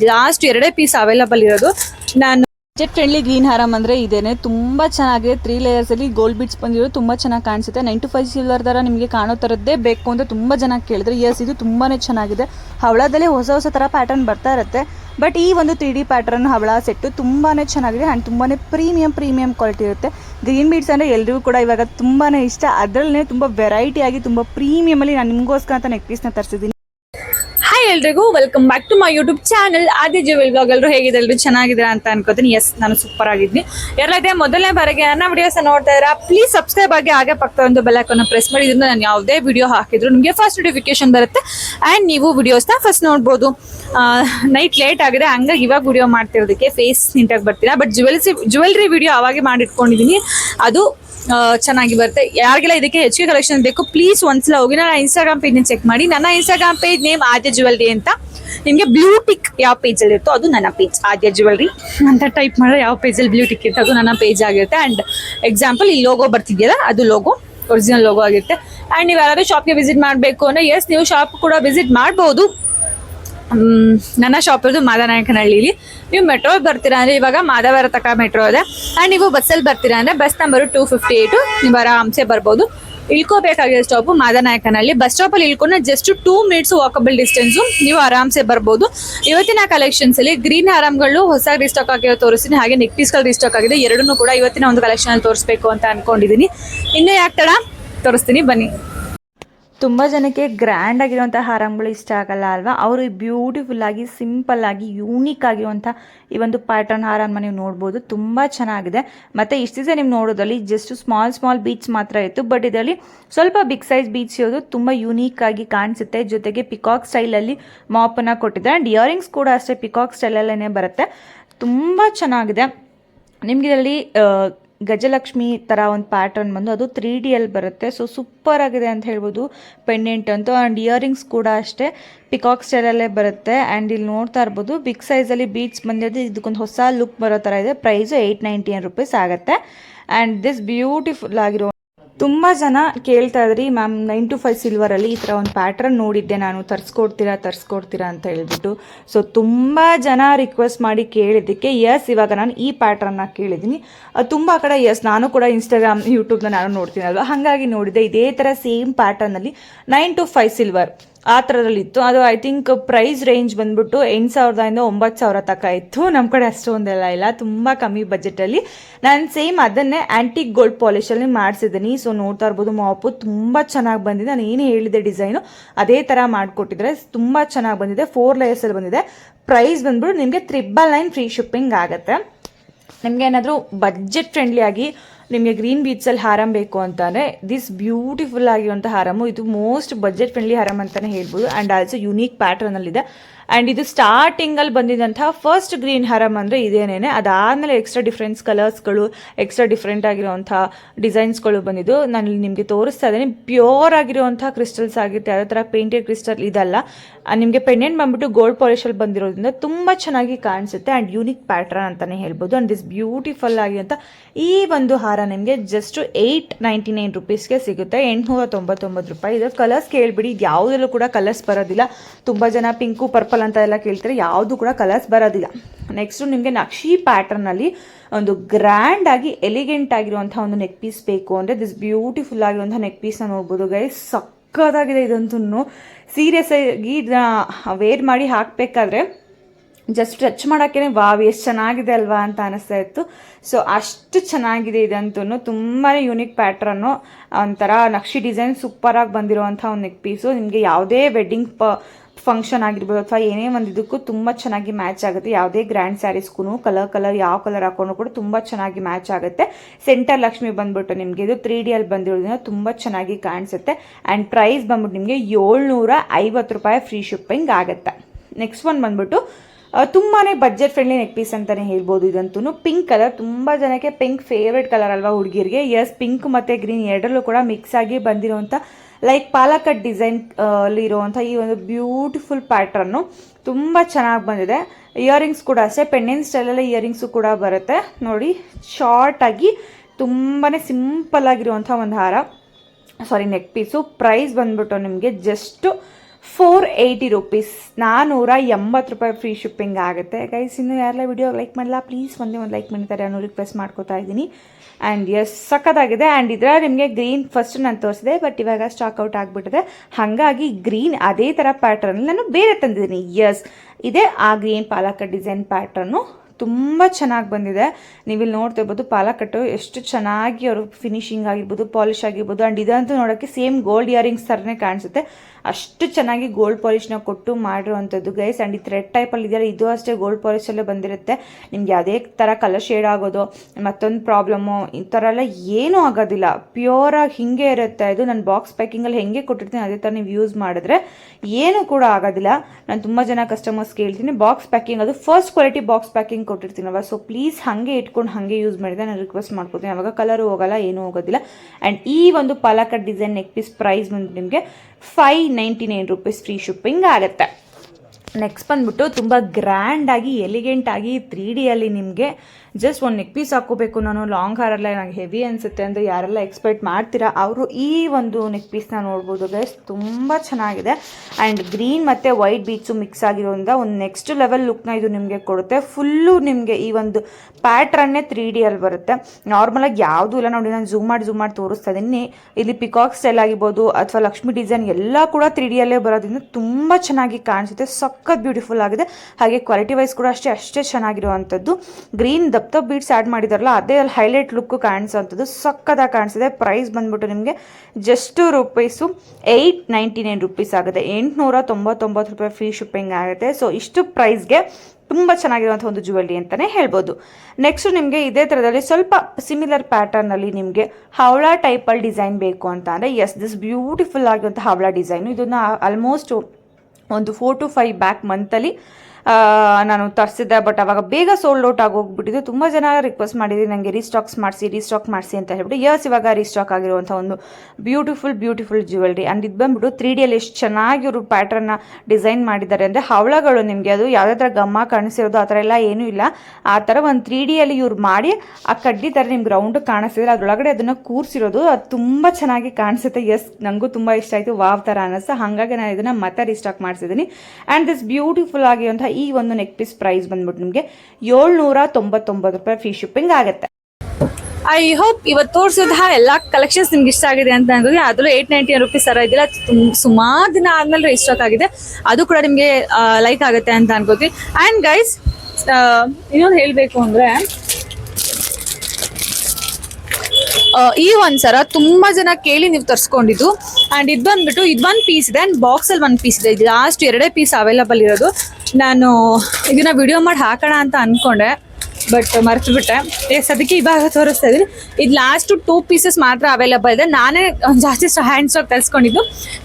Last ಎರಡೇ piece available ಇರೋದು. ನಾನು ಬಜೆಟ್ ಫ್ರೆಂಡ್ಲಿ ಗ್ರೀನ್ ಹಾರಮ್ ಅಂದ್ರೆ ಇದೇನೆ. ತುಂಬಾ ಚೆನ್ನಾಗಿದೆ. ತ್ರೀ ಲೇಯರ್ಸಲ್ಲಿ ಗೋಲ್ಡ್ ಬಿಟ್ಸ್ ಬಂದಿರೋದು. ತುಂಬಾ ಚೆನ್ನಾಗಿ ಕಾಣಿಸುತ್ತೆ. ನೈನ್ ಟು ಫೈವ್ ಸಿಲ್ವರ್ ಥರ ನಿಮಗೆ ಕಾಣೋ ತರದ್ದೇ ಬೇಕು ಅಂತ ತುಂಬಾ ಜನ ಕೇಳಿದ್ರೆ. ಎಸ್ ಇದು ತುಂಬಾನೇ ಚೆನ್ನಾಗಿದೆ. ಹವಳದಲ್ಲಿ ಹೊಸ ಹೊಸ ತರ ಪ್ಯಾಟರ್ನ್ ಬರ್ತಾ ಇರುತ್ತೆ. ಬಟ್ ಈ ಒಂದು ತ್ರೀ ಡಿ ಪ್ಯಾಟರ್ನ್ ಹವಳ ಸೆಟ್ಟು ತುಂಬಾನೇ ಚೆನ್ನಾಗಿದೆ ಆ್ಯಂಡ್ ತುಂಬಾನೇ ಪ್ರೀಮಿಯಂ ಪ್ರೀಮಿಯಂ ಕ್ವಾಲಿಟಿ ಇರುತ್ತೆ. ಗ್ರೀನ್ ಬೀಡ್ಸ್ ಅಂದರೆ ಎಲ್ರಿಗೂ ಕೂಡ ಇವಾಗ ತುಂಬಾನೇ ಇಷ್ಟ. ಅದರಲ್ಲೇ ತುಂಬ ವೆರೈಟಿ ಆಗಿ ತುಂಬ ಪ್ರೀಮಿಯಮಲ್ಲಿ ನಾನು ನಿಮಗೋಸ್ಕರ ಅಂತ ನೆಕ್ ಪೀಸ್ನ ತರಿಸಿದ್ದೀನಿ. ಎಲ್ರಿಗೂ welcome back to my YouTube channel Aadi jewel blog ಎಲ್ಲರೂ ಹೇಗಿದೆ? ಎಲ್ಲರೂ ಅಂತ ಅನ್ಕೋತೀನಿ. ಎಸ್ ನಾನು ಸೂಪರ್ ಆಗಿದ್ದೀನಿ. ಎಲ್ಲದೇ ಮೊದಲನೇ ಬಾರಿಗೆ ನನ್ನ ವಿಡಿಯೋಸ್ ನೋಡ್ತಾ ಇದ್ದೀರಾ ಪ್ಲೀಸ್ ಸಬ್ಸ್ಕ್ರೈಬ್ ಆಗಿ ಹಾಗೆ ಪಕ್ಕ ಒಂದು ಬೆಲ್ಲೈಕನ್ನ ಪ್ರೆಸ್ ಮಾಡಿ. ಇದರಿಂದ ನಾನು ಯಾವುದೇ ವಿಡಿಯೋ ಹಾಕಿದ್ರು ನಿಮಗೆ ಫಸ್ಟ್ ನೋಟಿಫಿಕೇಶನ್ ಬರುತ್ತೆ. ಆ್ಯಂಡ್ ನೀವು ವಿಡಿಯೋಸ್ನ ಫಸ್ಟ್ ನೋಡ್ಬೋದು. ನೈಟ್ ಲೇಟ್ ಆಗಿದೆ. ಹಂಗಾಗಿ ಇವಾಗ ವಿಡಿಯೋ ಮಾಡ್ತಿರೋದಕ್ಕೆ ಫೇಸ್ ನೀಟಾಗಿ ಬರ್ತೀರಾ. ಬಟ್ ಜುವೆಲ್ಸಿ ಜುವೆಲ್ರಿ ವಿಡಿಯೋ ಅವಾಗೆ ಮಾಡಿಟ್ಕೊಂಡಿದ್ದೀನಿ. ಅದು ಚೆನ್ನಾಗಿ ಬರುತ್ತೆ. ಯಾರಿಗೆಲ್ಲ ಇದಕ್ಕೆ ಹೆಚ್ಚಿಗೆ ಕಲೆಕ್ಷನ್ ಬೇಕು ಪ್ಲೀಸ್ ಒಂದ್ಸಲ ಹೋಗಿ ನಾನು ಇನ್ಸ್ಟಾಗ್ರಾಮ್ ಪೇಜ್ನ ಚೆಕ್ ಮಾಡಿ. ನನ್ನ Instagram page name Aadya jewellery ಅಂತ. ನಿಮಗೆ ಬ್ಲೂಟಿಕ್ ಯಾವ ಪೇಜಲ್ಲಿ ಇರುತ್ತೋ ಅದು ನನ್ನ ಪೇಜ್ ಆದ್ಯ ಜುವೆಲ್ರಿ ಅಂತ ಟೈಪ್ ಮಾಡಿದ್ರೆ ಯಾವ ಪೇಜಲ್ಲಿ ಬ್ಲೂಟಿಕ್ ಇರುತ್ತೆ ಅದು ನನ್ನ ಪೇಜ್ ಆಗಿರುತ್ತೆ. ಆ್ಯಂಡ್ ಎಕ್ಸಾಂಪಲ್ ಈ ಲೋಗೋ ಬರ್ತಿದೆಯಲ್ಲ, ಅದು ಲೋಗೋ ಒರಿಜಿನಲ್ ಲೋಗೋ ಆಗಿರುತ್ತೆ. ಆ್ಯಂಡ್ ನೀವು ಯಾರಾದ್ರೂ ಶಾಪ್ಗೆ ವಿಸಿಟ್ ಮಾಡಬೇಕು ಅಂದರೆ ಎಸ್ ನೀವು ಶಾಪ್ ಕೂಡ ವಿಸಿಟ್ ಮಾಡ್ಬೋದು. ನನ್ನ ಶಾಪ್ ಇರೋದು ಮಾದನಾಯಕನಹಳ್ಳಿಲಿ. ನೀವು ಮೆಟ್ರೋ ಬರ್ತೀರಾ ಅಂದರೆ ಇವಾಗ ಮಾದವರ ತಕ ಮೆಟ್ರೋ ಇದೆ ಆ್ಯಂಡ್ ನೀವು ಬಸ್ಸಲ್ಲಿ ಬರ್ತೀರಾ ಅಂದರೆ bus number two fifty eight ನೀವು ಆರಾಮ್ಸೆ ಬರ್ಬೋದು. ಇಳ್ಕೋಬೇಕಾಗಿರೋ ಸ್ಟಾಪು ಮಾದನಾಯಕನಹಳ್ಳಿ. ಬಸ್ ಸ್ಟಾಪಲ್ಲಿ ಇಳ್ಕೊಂಡು just two minutes walkable distance ನೀವು ಆರಾಮ್ಸೆ ಬರ್ಬೋದು. ಇವತ್ತಿನ ಕಲೆಕ್ಷನ್ಸಲ್ಲಿ ಗ್ರೀನ್ ಆರಾಮ್ಗಳು ಹೊಸ ರಿಸ್ಟಾಕ್ ಆಗಿರೋ ತೋರಿಸ್ತೀನಿ. ಹಾಗೆ ನೆಕ್ ಪೀಸ್ಗಳು ರಿಸ್ಟಾಕ್ ಆಗಿದೆ. ಎರಡನ್ನೂ ಕೂಡ ಇವತ್ತಿನ ಒಂದು ಕಲೆಕ್ಷನಲ್ಲಿ ತೋರಿಸ್ಬೇಕು ಅಂತ ಅಂದ್ಕೊಂಡಿದ್ದೀನಿ ಇನ್ನೂ ಯಾಕೆ ತಡ? ತೋರಿಸ್ತೀನಿ. ಬನ್ನಿ. ತುಂಬ ಜನಕ್ಕೆ ಗ್ರ್ಯಾಂಡ್ ಆಗಿರುವಂಥ ಹಾರಮ್ಗಳು ಇಷ್ಟ ಆಗಲ್ಲ ಅಲ್ವಾ? ಅವರು ಬ್ಯೂಟಿಫುಲ್ ಆಗಿ ಸಿಂಪಲ್ ಆಗಿ ಯೂನಿಕ್ ಆಗಿರುವಂಥ ಈ ಒಂದು ಪ್ಯಾಟರ್ನ್ ಹಾರನ್ನ ನೀವು ನೋಡ್ಬೋದು. ತುಂಬ ಚೆನ್ನಾಗಿದೆ. ಮತ್ತು ಇಷ್ಟು ದಿವಸ ನೀವು ನೋಡೋದ್ರಲ್ಲಿ ಜಸ್ಟ್ ಸ್ಮಾಲ್ ಸ್ಮಾಲ್ ಬೀಚ್ ಮಾತ್ರ ಇತ್ತು. ಬಟ್ ಇದರಲ್ಲಿ ಸ್ವಲ್ಪ ಬಿಗ್ ಸೈಜ್ ಬೀಚ್ ಇರೋದು ತುಂಬ ಯೂನಿಕ್ ಆಗಿ ಕಾಣಿಸುತ್ತೆ. ಜೊತೆಗೆ ಪಿಕಾಕ್ ಸ್ಟೈಲಲ್ಲಿ ಮಾಪನ್ನು ಕೊಟ್ಟಿದ್ದಾರೆ. ಆ್ಯಂಡ್ ಇಯರಿಂಗ್ಸ್ ಕೂಡ ಅಷ್ಟೇ ಪಿಕಾಕ್ ಸ್ಟೈಲಲ್ಲೇ ಬರುತ್ತೆ. ತುಂಬ ಚೆನ್ನಾಗಿದೆ. ನಿಮ್ಗೆ ಇದರಲ್ಲಿ ಆ, ಗಜಲಕ್ಷ್ಮಿ ಥರ ಒಂದು ಪ್ಯಾಟರ್ನ್ ಬಂದು ಅದು ತ್ರೀ ಡಿಯಲ್ಲಿ ಬರುತ್ತೆ. ಸೊ ಸೂಪರ್ ಆಗಿದೆ ಅಂತ ಹೇಳ್ಬೋದು ಪೆಂಡೆಂಟ್ ಅಂತೂ. ಆ್ಯಂಡ್ ಇಯರಿಂಗ್ಸ್ ಕೂಡ ಅಷ್ಟೇ. ಪಿಕಾಕ್ ಸ್ಟೈಲಲ್ಲೇ ಬರುತ್ತೆ. ಆ್ಯಂಡ್ ಇಲ್ಲಿ ನೋಡ್ತಾ ಇರ್ಬೋದು ಬಿಗ್ ಸೈಜಲ್ಲಿ ಬೀಟ್ಸ್ ಬಂದಿರೋದು ಇದಕ್ಕೊಂದು ಹೊಸ ಲುಕ್ ಬರೋ ಥರ ಇದೆ. ಪ್ರೈಸು ಏಯ್ಟ್ ನೈಂಟಿ ರುಪೀಸ್ ಆಗುತ್ತೆ. ಆ್ಯಂಡ್ ದಿಸ್ ಬ್ಯೂಟಿಫುಲ್ ಆಗಿರೋ ತುಂಬ ಜನ ಕೇಳ್ತಾ ಇದ್ರಿ, ಮ್ಯಾಮ್ ನೈನ್ ಟು ಫೈವ್ ಸಿಲ್ವರಲ್ಲಿ ಈ ಥರ ಒಂದು ಪ್ಯಾಟ್ರನ್ ನೋಡಿದ್ದೆ ನಾನು, ತರಿಸ್ಕೊಡ್ತೀರಾ ತರಿಸ್ಕೊಡ್ತೀರಾ ಅಂತ ಹೇಳ್ಬಿಟ್ಟು. ಸೊ ತುಂಬ ಜನ ರಿಕ್ವೆಸ್ಟ್ ಮಾಡಿ ಕೇಳಿದ್ದಕ್ಕೆ ಎಸ್ ಇವಾಗ ನಾನು ಈ ಪ್ಯಾಟ್ರನ್ನ ಕೇಳಿದ್ದೀನಿ. ತುಂಬ ಕಡೆ ಎಸ್ ನಾನು ಕೂಡ ಇನ್ಸ್ಟಾಗ್ರಾಮ್ ಯೂಟ್ಯೂಬ್ನ ನಾನು ನೋಡ್ತೀನಲ್ವ? ಹಾಗಾಗಿ ನೋಡಿದ್ದೆ ಇದೇ ಥರ ಸೇಮ್ ಪ್ಯಾಟರ್ನಲ್ಲಿ ನೈನ್ ಟು ಫೈವ್ ಸಿಲ್ವರ್ ಆ ಥರದಲ್ಲಿತ್ತು ಅದು ಐ ಥಿಂಕ್ ಪ್ರೈಸ್ ರೇಂಜ್ ಬಂದ್ಬಿಟ್ಟು ಎಂಟು ಸಾವಿರದಿಂದ ಒಂಬತ್ತು ಸಾವಿರ ತನಕ ಇತ್ತು. ನಮ್ಮ ಕಡೆ ಅಷ್ಟೊಂದೆಲ್ಲ ಇಲ್ಲ. ತುಂಬ ಕಮ್ಮಿ ಬಜೆಟಲ್ಲಿ ನಾನು ಸೇಮ್ ಅದನ್ನೇ ಆ್ಯಂಟಿಕ್ ಗೋಲ್ಡ್ ಪಾಲಿಷಲ್ಲಿ ಮಾಡಿಸಿದ್ದೀನಿ ಸೊ ನೋಡ್ತಾ ಇರ್ಬೋದು ಮಾಪು. ತುಂಬ ಚೆನ್ನಾಗಿ ಬಂದಿದೆ. ನಾನು ಏನು ಹೇಳಿದೆ ಡಿಸೈನು ಅದೇ ಥರ ಮಾಡಿಕೊಟ್ಟಿದ್ರೆ ತುಂಬ ಚೆನ್ನಾಗಿ ಬಂದಿದೆ. ಫೋರ್ ಲೇಯರ್ಸಲ್ಲಿ ಬಂದಿದೆ. ಪ್ರೈಸ್ ಬಂದ್ಬಿಟ್ಟು ನಿಮಗೆ ತ್ರಿಬಲ್ ನೈನ್ ಫ್ರೀ ಶಿಪ್ಪಿಂಗ್ ಆಗುತ್ತೆ. ನಿಮಗೆ ಏನಾದರೂ ಬಜೆಟ್ ಫ್ರೆಂಡ್ಲಿ ಆಗಿ ನಿಮಗೆ ಗ್ರೀನ್ ಬೀಚ್ಸಲ್ಲಿ ಹಾರಂ ಬೇಕು ಅಂತಾನೆ ದಿಸ್ ಬ್ಯೂಟಿಫುಲ್ ಆಗಿರುವಂಥ ಹಾರಮು ಇದು ಮೋಸ್ಟ್ ಬಜೆಟ್ ಫ್ರೆಂಡ್ಲಿ ಹಾರಂ ಅಂತಲೇ ಹೇಳ್ಬೋದು. ಆ್ಯಂಡ್ ಆಲ್ಸೋ ಯುನೀಕ್ ಪ್ಯಾಟ್ರನಲ್ಲಿದೆ ಆ್ಯಂಡ್ ಇದು ಸ್ಟಾರ್ಟಿಂಗಲ್ಲಿ ಬಂದಿದ್ದಂತಹ ಫಸ್ಟ್ ಗ್ರೀನ್ ಹರಮ್ ಅಂದರೆ ಇದೇನೇ ಅದಾದಮೇಲೆ ಎಕ್ಸ್ಟ್ರಾ ಡಿಫ್ರೆನ್ಸ್ ಕಲರ್ಸ್ಗಳು ಎಕ್ಸ್ಟ್ರಾ ಡಿಫ್ರೆಂಟ್ ಆಗಿರುವಂಥ ಡಿಸೈನ್ಸ್ಗಳು ಬಂದಿದ್ದು. ನಾನು ನಿಮಗೆ ತೋರಿಸ್ತಾ ಇದ್ದೀನಿ. ಪ್ಯೂರ್ ಆಗಿರುವಂಥ ಕ್ರಿಸ್ಟಲ್ಸ್ ಆಗಿರುತ್ತೆ. ಯಾವುದೇ ಥರ ಪೇಂಟೆಡ್ ಕ್ರಿಸ್ಟಲ್ ಇದಲ್ಲ. ನಿಮಗೆ ಪೆಂಡೆಂಟ್ ಬಂದ್ಬಿಟ್ಟು ಗೋಲ್ಡ್ ಪಾಲಿಶಲ್ಲಿ ಬಂದಿರೋದ್ರಿಂದ ತುಂಬ ಚೆನ್ನಾಗಿ ಕಾಣಿಸುತ್ತೆ. ಆ್ಯಂಡ್ ಯೂನಿಕ್ ಪ್ಯಾಟ್ರನ್ ಅಂತಲೇ ಹೇಳ್ಬೋದು. ಆ್ಯಂಡ್ ದಿಸ್ ಬ್ಯೂಟಿಫುಲ್ ಆಗಿರುವಂಥ ಈ ಒಂದು ಹಾರ ನಿಮಗೆ ಜಸ್ಟ್ ಏಯ್ಟ್ ನೈಂಟಿ ನೈನ್ ರುಪೀಸ್ಗೆ ಸಿಗುತ್ತೆ. ಎಂಟುನೂರ ತೊಂಬತ್ತೊಂಬತ್ತು ರೂಪಾಯಿ. ಇದರ ಕಲರ್ಸ್ ಕೇಳಿಬಿಡಿ. ಯಾವುದರಲ್ಲೂ ಕೂಡ ಕಲರ್ಸ್ ಬರೋದಿಲ್ಲ. ತುಂಬ ಜನ ಪಿಂಕು ಪರ್ಪಲ್ ಅಂತ ಎಲ್ಲ ಕೇಳ್ತಾರೆ, ಯಾವುದು ಕೂಡ ಕಲರ್ಸ್ ಬರೋದಿಲ್ಲ. ನೆಕ್ಸ್ಟು ನಿಮಗೆ ನಕ್ಷಿ ಪ್ಯಾಟರ್ನಲ್ಲಿ ಒಂದು ಗ್ರ್ಯಾಂಡ್ ಆಗಿ ಎಲಿಗೆಂಟ್ ಆಗಿರುವಂಥ ಒಂದು ನೆಕ್ ಪೀಸ್ ಬೇಕು ಅಂದರೆ ದಿಸ್ ಬ್ಯೂಟಿಫುಲ್ ಆಗಿರುವಂಥ ನೆಕ್ ಪೀಸ್ನ ನೋಡ್ಬೋದು ಗೈ ಸಕ್ಕತ್ತಾಗಿದೆ ಇದಂತೂ ಸೀರಿಯಸ್ ಆಗಿ ಇದನ್ನ ವೇರ್ ಮಾಡಿ ಹಾಕಬೇಕಾದ್ರೆ ಜಸ್ಟ್ ಟಚ್ ಮಾಡೋಕ್ಕೇನೆ, ವಾವ್, ಎಷ್ಟು ಚೆನ್ನಾಗಿದೆ ಅಲ್ವಾ? ಅಂತ ಅನಿಸ್ತಾ ಇತ್ತು. ಸೊ ಅಷ್ಟು ಚೆನ್ನಾಗಿದೆ ಇದಂತೂ ತುಂಬಾ ಯೂನಿಕ್ ಪ್ಯಾಟ್ರನ್ನು ಒಂಥರ ನಕ್ಷಿ ಡಿಸೈನ್ ಸೂಪರಾಗಿ ಬಂದಿರುವಂಥ ಒಂದು ನೆಕ್ ಪೀಸು ನಿಮಗೆ ಯಾವುದೇ ವೆಡ್ಡಿಂಗ್ ಪ ಫಂಕ್ಷನ್ ಆಗಿರ್ಬೋದು ಅಥವಾ ಏನೇ ಒಂದು ಇದಕ್ಕೂ ತುಂಬ ಚೆನ್ನಾಗಿ ಮ್ಯಾಚ್ ಆಗುತ್ತೆ. ಯಾವುದೇ ಗ್ರ್ಯಾಂಡ್ ಸ್ಯಾರೀಸ್ಗೂ ಕಲರ್ ಕಲರ್ ಯಾವ ಕಲರ್ ಹಾಕೊಂಡು ಕೂಡ ತುಂಬ ಚೆನ್ನಾಗಿ ಮ್ಯಾಚ್ ಆಗುತ್ತೆ. ಸೆಂಟರ್ ಲಕ್ಷ್ಮಿ ಬಂದ್ಬಿಟ್ಟು ನಿಮಗೆ ಇದು ತ್ರೀ ಡಿಯಲ್ಲಿ ಬಂದಿರೋದ್ರಿಂದ ತುಂಬ ಚೆನ್ನಾಗಿ ಕಾಣಿಸುತ್ತೆ. ಆ್ಯಂಡ್ ಪ್ರೈಸ್ ಬಂದ್ಬಿಟ್ಟು ನಿಮಗೆ ಏಳ್ನೂರ ಐವತ್ತು ರೂಪಾಯಿ ಫ್ರೀ ಶಿಪ್ಪಿಂಗ್ ಆಗುತ್ತೆ. ನೆಕ್ಸ್ಟ್ ಒನ್ ಬಂದ್ಬಿಟ್ಟು ತುಂಬಾ ಬಜೆಟ್ ಫ್ರೆಂಡ್ಲಿ ನೆಕ್ ಪೀಸ್ ಅಂತಲೇ ಹೇಳ್ಬೋದು ಇದಂತೂ ಪಿಂಕ್ ಕಲರ್ ತುಂಬ ಜನಕ್ಕೆ ಪಿಂಕ್ ಫೇವ್ರೇಟ್ ಕಲರ್ ಅಲ್ವಾ ಹುಡುಗಿರಿಗೆ. ಎಸ್ ಪಿಂಕ್ ಮತ್ತು ಗ್ರೀನ್ ಎರಡರಲ್ಲೂ ಕೂಡ ಮಿಕ್ಸ್ ಆಗಿ ಬಂದಿರುವಂಥ ಲೈಕ್ ಪಾಲಕಟ್ ಡಿಸೈನ್ ಅಲ್ಲಿ ಇರುವಂಥ ಈ ಒಂದು ಬ್ಯೂಟಿಫುಲ್ ಪ್ಯಾಟ್ರನ್ನು ತುಂಬ ಚೆನ್ನಾಗಿ ಬಂದಿದೆ. ಇಯರಿಂಗ್ಸ್ ಕೂಡ ಅಷ್ಟೇ ಪೆಂಡೆಂಟ್ ಸ್ಟೈಲಲ್ಲೇ ಇಯರಿಂಗ್ಸು ಕೂಡ ಬರುತ್ತೆ. ನೋಡಿ ಶಾರ್ಟಾಗಿ ತುಂಬಾ ಸಿಂಪಲ್ ಆಗಿರುವಂಥ ಒಂದು ಹಾರ. ಸಾರಿ ನೆಕ್ ಪೀಸು ಪ್ರೈಸ್ ಬಂದ್ಬಿಟ್ಟು ನಿಮಗೆ ಜಸ್ಟ್ ಫೋರ್ ಏಯ್ಟಿ ರುಪೀಸ್ ನಾನ್ನೂರ ಎಂಬತ್ತು ರೂಪಾಯಿ ಫ್ರೀ ಶಿಪ್ಪಿಂಗ್ ಆಗುತ್ತೆ. ಗೈಸ್ ಇನ್ನು ಯಾರೆಲ್ಲ ವಿಡಿಯೋ ಲೈಕ್ ಮಾಡಲ್ಲ ಪ್ಲೀಸ್ ಒಂದೇ ಒಂದು ಲೈಕ್ ಮಾಡಿದ್ದಾರೆ ಅನ್ನೋ ರಿಕ್ವೆಸ್ಟ್ ಮಾಡ್ಕೋತಾ ಇದ್ದೀನಿ. ಆ್ಯಂಡ್ ಎಸ್ ಸಖತ್ತಾಗಿದೆ. ಆ್ಯಂಡ್ ಇದರ ನಿಮಗೆ ಗ್ರೀನ್ ಫಸ್ಟ್ ನಾನು ತೋರಿಸಿದೆ ಬಟ್ ಇವಾಗ ಸ್ಟಾಕ್ ಔಟ್ ಆಗಿಬಿಟ್ಟಿದೆ. ಹಾಗಾಗಿ ಗ್ರೀನ್ ಅದೇ ಥರ ಪ್ಯಾಟ್ರನ್ ನಾನು ಬೇರೆ ತಂದಿದ್ದೀನಿ. ಎಸ್ ಇದೇ ಆ ಗ್ರೀನ್ ಪಾಲಕ ಡಿಸೈನ್ ಪ್ಯಾಟ್ರನ್ನು ತುಂಬ ಚೆನ್ನಾಗಿ ಬಂದಿದೆ. ನೀವಿಲ್ಲಿ ನೋಡ್ತಾ ಇರ್ಬೋದು ಪಾಲಕಟ್ಟು ಎಷ್ಟು ಚೆನ್ನಾಗಿ ಅವರು ಫಿನಿಶಿಂಗ್ ಆಗಿರ್ಬೋದು ಪಾಲಿಶ್ ಆಗಿರ್ಬೋದು ಆ್ಯಂಡ್ ಇದಂತೂ ನೋಡೋಕ್ಕೆ ಸೇಮ್ ಗೋಲ್ಡ್ ಇಯರಿಂಗ್ಸ್ ಥರನೇ ಕಾಣಿಸುತ್ತೆ. ಅಷ್ಟು ಚೆನ್ನಾಗಿ ಗೋಲ್ಡ್ ಪಾಲಿಶ್ನ ಕೊಟ್ಟು ಮಾಡಿರುವಂಥದ್ದು ಗೈಸ್ ಆ್ಯಂಡ್ ಈ ಥ್ರೆಡ್ ಟೈಪಲ್ಲಿ ಇದೆಯಲ್ಲ ಇದು ಅಷ್ಟೇ ಗೋಲ್ಡ್ ಪಾಲಿಶಲ್ಲೇ ಬಂದಿರುತ್ತೆ. ನಿಮ್ಗೆ ಯಾವುದೇ ಥರ ಕಲರ್ ಶೇಡ್ ಆಗೋದು, ಮತ್ತೊಂದು ಪ್ರಾಬ್ಲಮ್ಮು ಈ ಥರ ಎಲ್ಲ ಏನೂ ಆಗೋದಿಲ್ಲ. ಪ್ಯೂರಾಗಿ ಹಿಂಗೆ ಇರುತ್ತೆ ಇದು. ನಾನು ಬಾಕ್ಸ್ ಪ್ಯಾಕಿಂಗಲ್ಲಿ ಹೆಂಗೆ ಕೊಟ್ಟಿರ್ತೀನಿ, ಅದೇ ಥರ ನೀವು ಯೂಸ್ ಮಾಡಿದ್ರೆ ಏನೂ ಕೂಡ ಆಗೋದಿಲ್ಲ. ನಾನು ತುಂಬ ಜನ ಕಸ್ಟಮರ್ಸ್ ಕೇಳ್ತೀನಿ ಬಾಕ್ಸ್ ಪ್ಯಾಕಿಂಗ್ ಅದು ಫಸ್ಟ್ ಕ್ವಾಲಿಟಿ ಬಾಕ್ಸ್ ಪ್ಯಾಕಿಂಗ್ ಕೊಟ್ಟಿರ್ತೀನಲ್ವ? ಸೊ ಪ್ಲೀಸ್ ಹಾಗೆ ಇಟ್ಕೊಂಡು ಹಾಗೆ ಯೂಸ್ ಮಾಡಿದ್ರೆ ನಾನು ರಿಕ್ವೆಸ್ಟ್ ಮಾಡ್ಕೊತೀನಿ ಅವಾಗ ಕಲರು ಹೋಗಲ್ಲ, ಏನೂ ಹೋಗೋದಿಲ್ಲ. ಆ್ಯಂಡ್ ಈ ಒಂದು ಪಾಲಕ ಡಿಸೈನ್ ನೆಕ್ ಪೀಸ್ ಪ್ರೈಸ್ ಬಂದು ನಿಮಗೆ five ninety nine rupees free shipping ಆಗುತ್ತೆ. ನೆಕ್ಸ್ಟ್ ಬಂದ್ಬಿಟ್ಟು ತುಂಬ ಗ್ರ್ಯಾಂಡಾಗಿ ಎಲಿಗೆಂಟಾಗಿ ತ್ರೀ ಡಿಯಲ್ಲಿ ನಿಮಗೆ ಜಸ್ಟ್ ಒಂದು ನೆಕ್ ಪೀಸ್ ಹಾಕೋಬೇಕು ನಾನು ಲಾಂಗ್ ಹಾರಲ್ಲ ನನಗೆ ಹೆವಿ ಅನಿಸುತ್ತೆ ಅಂದರೆ ಯಾರೆಲ್ಲ ಎಕ್ಸ್ಪೆಕ್ಟ್ ಮಾಡ್ತೀರಾ, ಅವರು ಈ ಒಂದು ನೆಕ್ ಪೀಸ್ನ ನೋಡ್ಬೋದು ಗೈಸ್ ತುಂಬ ಚೆನ್ನಾಗಿದೆ. ಆ್ಯಂಡ್ ಗ್ರೀನ್ ಮತ್ತು ವೈಟ್ ಬೀಚು ಮಿಕ್ಸ್ ಆಗಿರೋದ್ರಿಂದ ಒಂದು ನೆಕ್ಸ್ಟ್ ಲೆವೆಲ್ ಲುಕ್ನ ಇದು ನಿಮಗೆ ಕೊಡುತ್ತೆ. ಫುಲ್ಲು ನಿಮಗೆ ಈ ಒಂದು ಪ್ಯಾಟ್ರನ್ನೇ ತ್ರೀ ಡಿಯಲ್ಲಿ ಬರುತ್ತೆ. ನಾರ್ಮಲಾಗಿ ಯಾವುದೂ ಇಲ್ಲ. ನೋಡಿ, ನಾನು ಝೂಮ್ ಮಾಡಿ ಝೂಮ್ ಮಾಡಿ ತೋರಿಸ್ತಾ ಇದ್ದೀನಿ ಇಲ್ಲಿ ಪಿಕಾಕ್ ಸ್ಟೈಲ್ ಆಗಿರ್ಬೋದು ಅಥವಾ ಲಕ್ಷ್ಮಿ ಡಿಸೈನ್ ಎಲ್ಲ ಕೂಡ ತ್ರೀ ಡಿಯಲ್ಲೇ ಬರೋದ್ರಿಂದ ತುಂಬ ಚೆನ್ನಾಗಿ ಕಾಣಿಸುತ್ತೆ. ಸಖತ್ ಬ್ಯೂಟಿಫುಲ್ ಆಗಿದೆ. ಹಾಗೆ ಕ್ವಾಲಿಟಿ ವೈಸ್ ಕೂಡ ಅಷ್ಟೇ ಅಷ್ಟೇ ಚೆನ್ನಾಗಿರುವಂಥದ್ದು. ಗ್ರೀನ್ ದಪ್ಪ ತಪ್ಪು ಬೀಟ್ಸ್ ಆ್ಯಡ್ ಮಾಡಿದಾರಲ್ಲ, ಅದೇ ಅಲ್ಲಿ ಹೈಲೈಟ್ ಲುಕ್ಕು ಕಾಣಿಸೋವಂಥದ್ದು. ಸಕ್ಕದಾಗಿ ಕಾಣಿಸಿದೆ. ಪ್ರೈಸ್ ಬಂದ್ಬಿಟ್ಟು ನಿಮಗೆ just rupees eight ninety nine rupees ಆಗುತ್ತೆ. ಎಂಟುನೂರ ತೊಂಬತ್ತೊಂಬತ್ತು ರೂಪಾಯಿ ಫ್ರೀ ಶಿಪ್ಪಿಂಗ್ ಆಗುತ್ತೆ. ಸೊ ಇಷ್ಟು ಪ್ರೈಸ್ಗೆ ತುಂಬ ಚೆನ್ನಾಗಿರುವಂಥ ಒಂದು ಜುವೆಲ್ರಿ ಅಂತಲೇ ಹೇಳ್ಬೋದು. ನೆಕ್ಸ್ಟ್ ನಿಮಗೆ ಇದೇ ಥರದಲ್ಲಿ ಸ್ವಲ್ಪ ಸಿಮಿಲರ್ ಪ್ಯಾಟರ್ನಲ್ಲಿ ನಿಮಗೆ ಹವಳ ಟೈಪಲ್ಲಿ ಡಿಸೈನ್ ಬೇಕು ಅಂತ ಅಂದರೆ ಎಸ್ ದಿಸ್ ಬ್ಯೂಟಿಫುಲ್ ಆಗಿರುವಂಥ ಹವಳ ಡಿಸೈನು ಇದನ್ನು ಆಲ್ಮೋಸ್ಟ್ ಒಂದು ಫೋರ್ ಟು ಫೈವ್ ಬ್ಯಾಕ್ ಮಂತಲ್ಲಿ ನಾನು ತರಿಸಿದ್ದೆ ಬಟ್ ಅವಾಗ ಬೇಗ ಸೋಲ್ಡ್ ಔಟ್ ಆಗೋಗ್ಬಿಟ್ಟಿದ್ದು ತುಂಬ ಜನ ರಿಕ್ವೆಸ್ಟ್ ಮಾಡಿದ್ರಿ ನನಗೆ ರೀಸ್ಟಾಕ್ಸ್ ಮಾಡಿಸಿ ರೀಸ್ಟಾಕ್ ಮಾಡಿಸಿ ಅಂತ ಹೇಳ್ಬಿಟ್ಟು ಯಸ್ ಇವಾಗ ರೀಸ್ಟಾಕ್ ಆಗಿರುವಂಥ ಒಂದು ಬ್ಯೂಟಿಫುಲ್ ಬ್ಯೂಟಿಫುಲ್ ಜ್ಯುವೆಲ್ರಿ ಆ್ಯಂಡ್ ಇದು ಬಂದ್ಬಿಟ್ಟು ತ್ರೀ ಡಿಯಲ್ಲಿ ಎಷ್ಟು ಚೆನ್ನಾಗಿ ಇವರು ಪ್ಯಾಟ್ರನ್ನ ಡಿಸೈನ್ ಮಾಡಿದ್ದಾರೆ. ಅಂದರೆ ಹವಳಗಳು ನಿಮಗೆ, ಅದು ಯಾವುದೇ ಥರ ಗಮ್ಮ ಕಾಣಿಸಿರೋದು, ಆ ಥರ ಎಲ್ಲ ಏನೂ ಇಲ್ಲ. ಆ ಥರ ಒಂದು ತ್ರೀ ಡಿಯಲ್ಲಿ ಇವ್ರು ಮಾಡಿ, ಆ ಕಡ್ಡಿ ಥರ ನಿಮ್ಗೆ ರೌಂಡ್ ಕಾಣಿಸಿದ್ರೆ ಅದರೊಳಗಡೆ ಅದನ್ನು ಕೂರಿಸಿರೋದು, ಅದು ತುಂಬ ಚೆನ್ನಾಗಿ ಕಾಣಿಸುತ್ತೆ. ಎಸ್ ನನಗೂ ತುಂಬ ಇಷ್ಟ ಆಯಿತು, ವಾವ್ ಥರ ಅನ್ನಿಸ್ತು ಹಾಗಾಗಿ ನಾನು ಇದನ್ನು ಮತ್ತೆ ರೀಸ್ಟಾಕ್ ಮಾಡಿಸಿದ್ದೀನಿ. ಆ್ಯಂಡ್ ದಿಸ್ ಬ್ಯೂಟಿಫುಲ್ ಆಗಿರುವಂಥ ಈ ಒಂದು ನೆಕ್ ಪೀಸ್ ಪ್ರೈಸ್ ಬಂದ್ಬಿಟ್ಟು ನಿಮಗೆ ಏಳ್ನೂರ ತೊಂಬತ್ತೊಂಬತ್ತು ರೂಪಾಯಿ ಫ್ರೀ ಶಿಪ್ಪಿಂಗ್ ಆಗುತ್ತೆ. ಐ ಹೋಪ್ ಇವತ್ತು ತೋರಿಸಿದ ಎಲ್ಲ ಕಲೆಕ್ಷನ್ಸ್ ನಿಮ್ಗೆ ಇಷ್ಟ ಆಗಿದೆ ಅಂತ ಅಂದ್ರೆ ಅದರಲ್ಲೂ ಏಟ್ ನೈಂಟಿ ರುಪೀಸ್ ಸರ ಇದಿಲ್ಲ ಸುಮಾರು ದಿನ ಆದ್ಮೇಲೆ ರೀಸ್ಟಾಕ್ ಆಗಿದೆ. ಅದು ಕೂಡ ನಿಮಗೆ ಲೈಕ್ ಆಗುತ್ತೆ ಅಂತ ಅನ್ಕೋತೀವಿ ಆ್ಯಂಡ್ ಗೈಸ್ ಇನ್ನೊಂದು ಹೇಳಬೇಕು ಅಂದರೆ ಈ ಒಂದ್ಸರ ತುಂಬಾ ಜನ ಕೇಳಿ ನೀವು ತರ್ಸ್ಕೊಂಡಿದ್ದು. ಅಂಡ್ ಇದು ಬಂದ್ಬಿಟ್ಟು ಇದು ಒಂದು ಪೀಸ್ ಇದೆ ಅಂಡ್ ಬಾಕ್ಸ್ ಅಲ್ಲಿ ಒಂದು ಪೀಸ್ ಇದೆ. ಲಾಸ್ಟ್ ಎರಡೇ ಪೀಸ್ ಅವೈಲಬಲ್ ಇರೋದು. ನಾನು ಇದನ್ನ ವಿಡಿಯೋ ಮಾಡಿ ಹಾಕೋಣ ಅಂತ ಅನ್ಕೊಂಡೆ ಬಟ್ ಮರ್ತು ಬಿಟ್ಟೆ ಎಸ್ ಅದಕ್ಕೆ ಇವಾಗ ತೋರಿಸ್ತಾ ಇದೀನಿ ಇದು ಲಾಸ್ಟ್ ಟೂ ಪೀಸಸ್ ಮಾತ್ರ ಅವೈಲಬಲ್ ಇದೆ. ನಾನೇ ಒಂದ್ ಜಾಸ್ತಿ ಹ್ಯಾಂಡ್ ಸ್ಟಾಕ್ ತರಿಸ್ಕೊಂಡಿದ್ದು.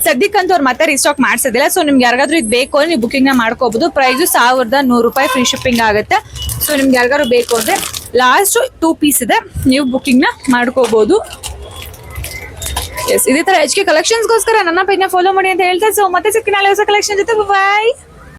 ಸದ್ಯಕ್ಕಂತೂ ಅವ್ರು ಮತ್ತೆ ರೀಸ್ಟಾಕ್ ಮಾಡಿಸೋದಿಲ್ಲ ಸೊ ನಿಮ್ಗೆ ಯಾರಿಗಾದ್ರೂ ಇದು ಬೇಕು ಅಂದ್ರೆ ನೀವು ಬುಕ್ಕಿಂಗ್ನ ಮಾಡ್ಕೋಬಹುದು ಪ್ರೈಸು ಸಾವಿರದ ನೂರು ರೂಪಾಯಿ ಫ್ರೀ ಶಿಪ್ಪಿಂಗ್ ಆಗುತ್ತೆ. ಸೊ ನಿಮ್ಗೆ ಯಾರಿಗಾದ್ರು ಬೇಕು ಅಂದ್ರೆ ಲಾಸ್ಟ್ ಟೂ ಪೀಸ್ ಇದೆ. ನೀವು ಬುಕಿಂಗ್ನ ಮಾಡ್ಕೋಬಹುದು ಎಸ್ ಇದೇ ತರ ಎಚ್ ಕೆ ಕಲೆಕ್ಷನ್ಸ್ಗೋಸ್ಕರ ನನ್ನ ಪೇಜ್ನ ಫಾಲೋ ಮಾಡಿ ಅಂತ ಹೇಳ್ತಾ ಸೊ ಮತ್ತೆ ಸಿಕ್ಕಿನ ಹೊಸ ಕಲೆಕ್ಷನ್ ಜೊತೆ. ಬಾಯ್